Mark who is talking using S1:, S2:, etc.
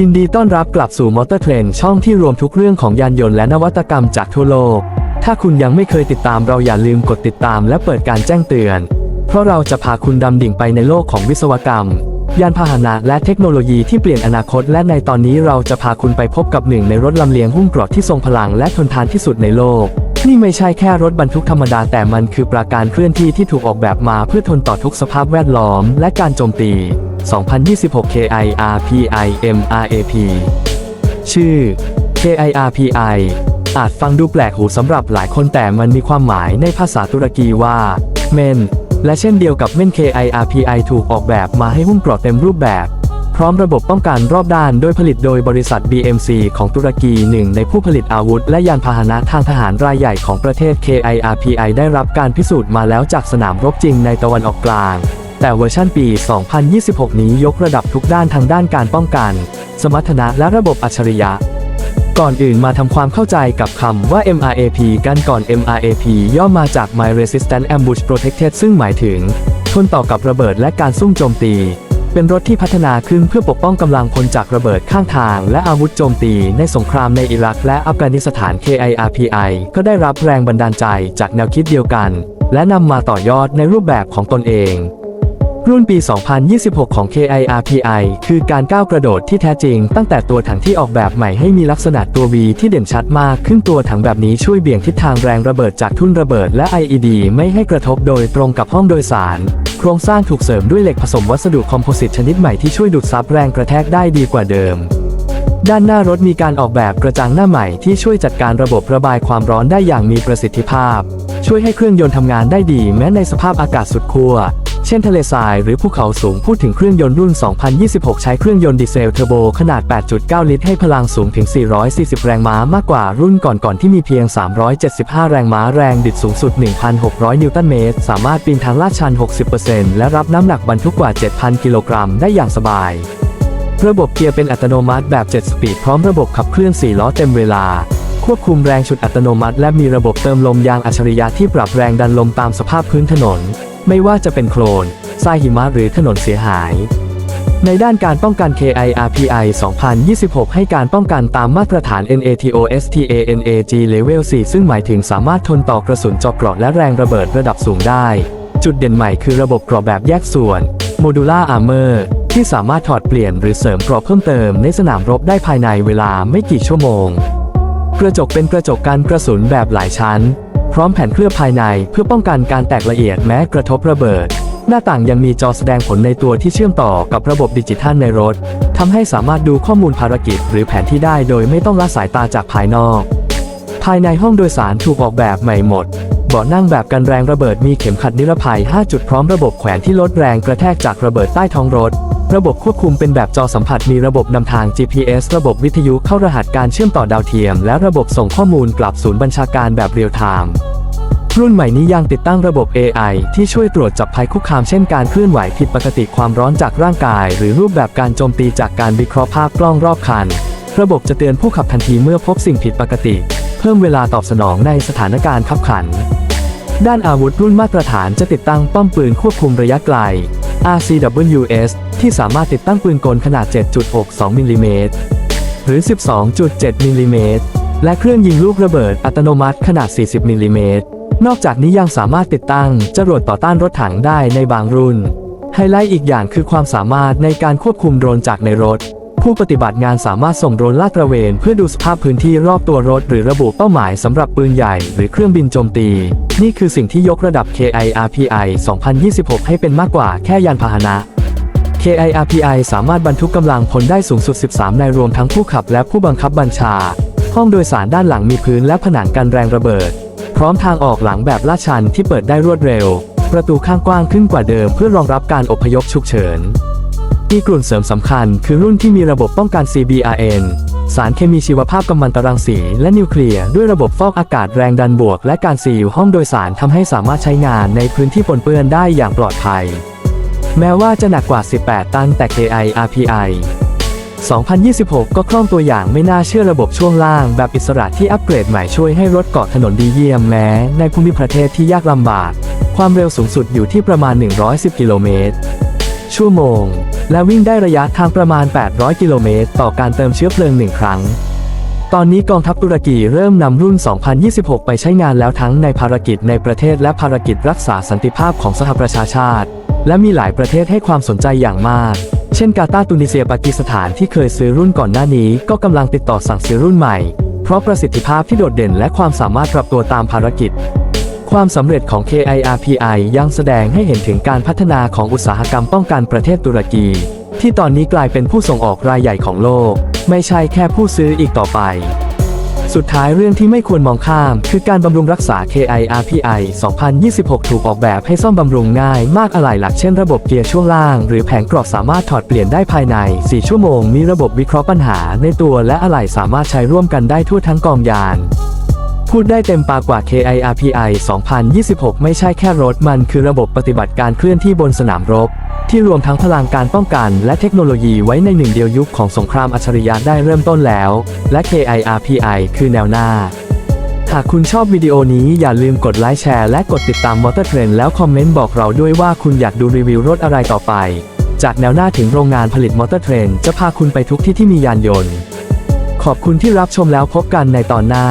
S1: ยินดีต้อนรับกลับสู่มอเตอร์เทรนช่องที่รวมทุกเรื่องของยานยนต์และนวัตกรรมจากทั่วโลก ถ้าคุณยังไม่เคยติดตามเราอย่าลืมกดติดตามและเปิดการแจ้งเตือน เพราะเราจะพาคุณดำดิ่งไปในโลกของวิศวกรรม ยานพาหนะและเทคโนโลยีที่เปลี่ยนอนาคต และในตอนนี้เราจะพาคุณไปพบกับหนึ่งในรถลำเลียงหุ้มเกรอบที่ทรงพลังและทนทานที่สุดในโลก นี่ไม่ใช่แค่รถบรรทุกธรรมดาแต่มันคือปราการเคลื่อนที่ที่ถูกออกแบบมาเพื่อทนต่อทุกสภาพแวดล้อมและการโจมตี 2026 KIRPIMRAP ชื่อ KIRPI อาจฟังดูแปลกหูสำหรับหลายคนแต่มันมีความหมายในภาษาตุรกีว่าเมนและเช่นเดียวกับเม่น KIRPI ถูกออกแบบมาให้หุ้มเกราะเต็มรูปแบบ พร้อมระบบป้องกันรอบด้านโดยผลิตโดยบริษัท BMC ของตุรกีหนึ่งในผู้ผลิตอาวุธ และยานพาหนะทางทหารรายใหญ่ของประเทศ KIRPI ได้รับการพิสูจน์มาแล้วจากสนามรบจริงในตะวันออกกลาง แต่เวอร์ชันปี 2026 นี้ยกระดับทุกด้านทางด้านการป้องกัน สมรรถนะและระบบอัจฉริยะก่อนอื่นมาทำความเข้าใจกับคำว่า MRAP กันก่อน MRAP ย่อมาจาก My Resistant Ambush Protected ซึ่งหมายถึง ทนต่อกับระเบิดและการซุ่มโจมตี เป็นรถที่พัฒนาขึ้นเพื่อปกป้องกำลังพลจากระเบิดข้างทาง และอาวุธโจมตีในสงครามในอิรักและอัฟกานิสถาน KIRPI ก็ได้รับแรงบันดาลใจจากแนวคิดเดียวกัน และนำมาต่อยอดในรูปแบบของตนเอง รุ่นปี 2026 ของ KIRPI คือการก้าวกระโดดที่แท้จริง ตั้งแต่ตัวถังที่ออกแบบใหม่ให้มีลักษณะตัว V ที่เด่นชัดมากขึ้นตัวถังแบบนี้ช่วยเบี่ยงทิศทางแรงระเบิดจากทุ่นระเบิดและ IED ไม่ให้กระทบโดยตรงกับห้องโดยสาร ครงสร้างถูกเสริมด้วยเหล็กผสมวัสดุคอมโพสิตชนิดใหม่ที่ช่วยดูดซับแรงกระแทกได้ดีกว่าเดิม ด้านหน้ารถมีการออกแบบกระจังหน้าใหม่ที่ช่วยจัดการระบบระบายความร้อนได้อย่างมีประสิทธิภาพ ช่วยให้เครื่องยนต์ทำงานได้ดีแม้ในสภาพอากาศสุดขั้ว เช่นทะเลทรายหรือภูเขาสูงพูดถึงเครื่องยนต์รุ่น 2026 ใช้เครื่องยนต์ดีเซลเทอร์โบขนาด 8.9 ลิตรให้พลังสูงถึง 440 แรงม้ามากกว่ารุ่นก่อนๆที่มีเพียง 375 แรงม้าแรงดิดสูงสุด 1,600 นิวตันเมตร สามารถปีนทางลาดชัน 60%และรับน้ำหนักบรรทุกกว่า 7,000 กิโลกรัมได้อย่างสบายระบบเกียร์เป็นอัตโนมัติแบบ 7 สปีดพร้อมระบบขับเคลื่อน 4 ล้อเต็มเวลา ควบคุมแรงฉุดอัตโนมัติ และมีระบบเติมลมยางอัจฉริยะที่ปรับแรงดันลมตามสภาพพื้นถนน ไม่ว่าจะเป็นโคลนทรายหิมะหรือถนนเสียหาย ในด้านการป้องกัน KIRPI 2026 ให้การป้องกันตามมาตรฐาน NATO STANAG Level 4 ซึ่งหมายถึงสามารถทนต่อกระสุนเจาะเกราะและแรงระเบิดระดับสูงได้ จุดเด่นใหม่คือระบบเกราะแบบแยกส่วน Modular Armor ที่สามารถถอดเปลี่ยนหรือเสริมเกราะเพิ่มเติมในสนามรบได้ภายในเวลาไม่กี่ชั่วโมง กระจกเป็นกระจกกันกระสุนแบบหลายชั้น พร้อมแผ่นเคลือบภายในเพื่อป้องกันการแตกละเอียดแม้กระทบระเบิด หน้าต่างยังมีจอแสดงผลในตัวที่เชื่อมต่อกับระบบดิจิทัลในรถทำให้สามารถดูข้อมูลภารกิจหรือแผนที่ได้โดยไม่ต้องละสายตาจากภายนอก ภายในห้องโดยสารถูกออกแบบใหม่หมดเบาะนั่งแบบกันแรงระเบิดมีเข็มขัดนิรภัย 5 จุดพร้อมระบบแขวนที่ลดแรงกระแทกจากระเบิดใต้ท้องรถ ระบบควบคุมเป็นแบบจอสัมผัสมีระบบนำทาง GPS ระบบวิทยุเข้ารหัสการเชื่อมต่อดาวเทียม และระบบส่งข้อมูลกลับศูนย์บัญชาการแบบเรียลไทม์รุ่นใหม่นี้ยังติดตั้งระบบ AI ที่ช่วยตรวจจับภัยคุกคามเช่นการเคลื่อนไหวผิดปกติความร้อนจากร่างกาย หรือรูปแบบการโจมตีจากการวิเคราะห์ภาพกล้องรอบคัน ระบบจะเตือนผู้ขับทันทีเมื่อพบสิ่งผิดปกติ เพิ่มเวลาตอบสนองในสถานการณ์ขับขัน ด้านอาวุธรุ่นมาตรฐานจะติดตั้งป้อมปืนควบคุมระยะไกล RCWS ที่สามารถติดตั้งปืนกลขนาด 7.62มิลลิเมตรหรือ 12.7มิลลิเมตรและเครื่องยิงลูกระเบิดอัตโนมัติขนาด 40มิลลิเมตรนอกจากนี้ยังสามารถติดตั้งจรวดต่อต้านรถถังได้ในบางรุ่น ไฮไลท์อีกอย่างคือความสามารถในการควบคุมโดรนจากในรถ ผู้ปฏิบัติงานสามารถส่งโดรนลาดตระเวน เพื่อดูสภาพพื้นที่รอบตัวรถ หรือระบุเป้าหมายสำหรับปืนใหญ่ หรือเครื่องบินโจมตี นี่คือสิ่งที่ยกระดับ KIRPI 2026 ให้เป็นมากกว่าแค่ยานพาหนะ KIRPI สามารถบรรทุกกำลังพลได้สูงสุด 13 นายรวมทั้งผู้ขับและผู้บังคับบัญชา ห้องโดยสารด้านหลังมีพื้นและผนังกันแรงระเบิด พร้อมทางออกหลังแบบลาดชันที่เปิดได้รวดเร็ว ประตูข้างกว้างขึ้นกว่าเดิมเพื่อรองรับการอพยพฉุกเฉินมีกลุ่นเสริมสำคัญคือรุ่นที่มีระบบป้องกัน CBRN สารเคมีชีวภาพกัมมันตรังสี และนิวเคลียร์ด้วยระบบฟอกอากาศแรงดันบวก และการซีลห้องโดยสารทำให้สามารถใช้งานในพื้นที่ปนเปื้อนได้อย่างปลอดภัย แม้ว่าจะหนักกว่า 18 ตันแต่ KI RPI 2026 ก็คล่องตัวอย่างไม่น่าเชื่อระบบช่วงล่างแบบอิสระที่อัปเกรดใหม่ช่วยให้รถเกาะถนนดีเยี่ยมแม้ ในภูมิประเทศที่ยากลำบาก ความเร็วสูงสุดอยู่ที่ประมาณ 110 กิโลเมตร ชั่วโมง และวิ่งได้ระยะทางประมาณ 800 กิโลเมตร ต่อการเติมเชื้อเพลิงหนึ่งครั้ง ตอนนี้กองทัพตุรกีเริ่มนำรุ่น 2026 ไปใช้งานแล้วทั้งในภารกิจในประเทศและภารกิจรักษาสันติภาพของสหประชาชาติ และมีหลายประเทศให้ความสนใจอย่างมาก เช่นกาตาร์ตุนิเซียปากีสถานที่เคยซื้อรุ่นก่อนหน้านี้ ก็กำลังติดต่อสั่งซื้อรุ่นใหม่ เพราะประสิทธิภาพที่โดดเด่นและความสามารถปรับตัวตามภารกิจ ความสำเร็จของ KIRPI ยังแสดงให้เห็นถึงการพัฒนาของอุตสาหกรรมป้องกันประเทศตุรกี ที่ตอนนี้กลายเป็นผู้ส่งออกรายใหญ่ของโลก ไม่ใช่แค่ผู้ซื้ออีกต่อไป สุดท้ายเรื่องที่ไม่ควรมองข้าม คือการบำรุงรักษา KIRPI 2026 ถูกออกแบบให้ซ่อมบำรุงง่ายมากอะไหล่หลักเช่นระบบเกียร์ช่วงล่าง หรือแผงกรอบสามารถถอดเปลี่ยนได้ภายใน 4 ชั่วโมง มีระบบวิเคราะห์ปัญหาในตัวและอะไหล่สามารถใช้ร่วมกันได้ทั่วทั้งกองยาน พูดได้เต็มปากว่า KIRPI 2026 ไม่ใช่แค่รถมันคือระบบปฏิบัติการเคลื่อนที่บนสนามรบ ที่รวมทั้งพลังการป้องกัน และเทคโนโลยีไว้ในหนึ่งเดียวยุคของสงครามอัจฉริยะได้เริ่มต้นแล้ว และ KIRPI คือแนวหน้า หากคุณชอบวิดีโอนี้อย่าลืมกดไลค์แชร์และกดติดตามมอเตอร์เทรนแล้วคอมเมนต์บอกเราด้วยว่าคุณอยากดูรีวิวรถอะไรต่อไป จากแนวหน้าถึงโรงงานผลิตมอเตอร์เทรนจะพาคุณไปทุกที่ที่มียานยนต์ ขอบคุณที่รับชมแล้วพบกันในตอนหน้า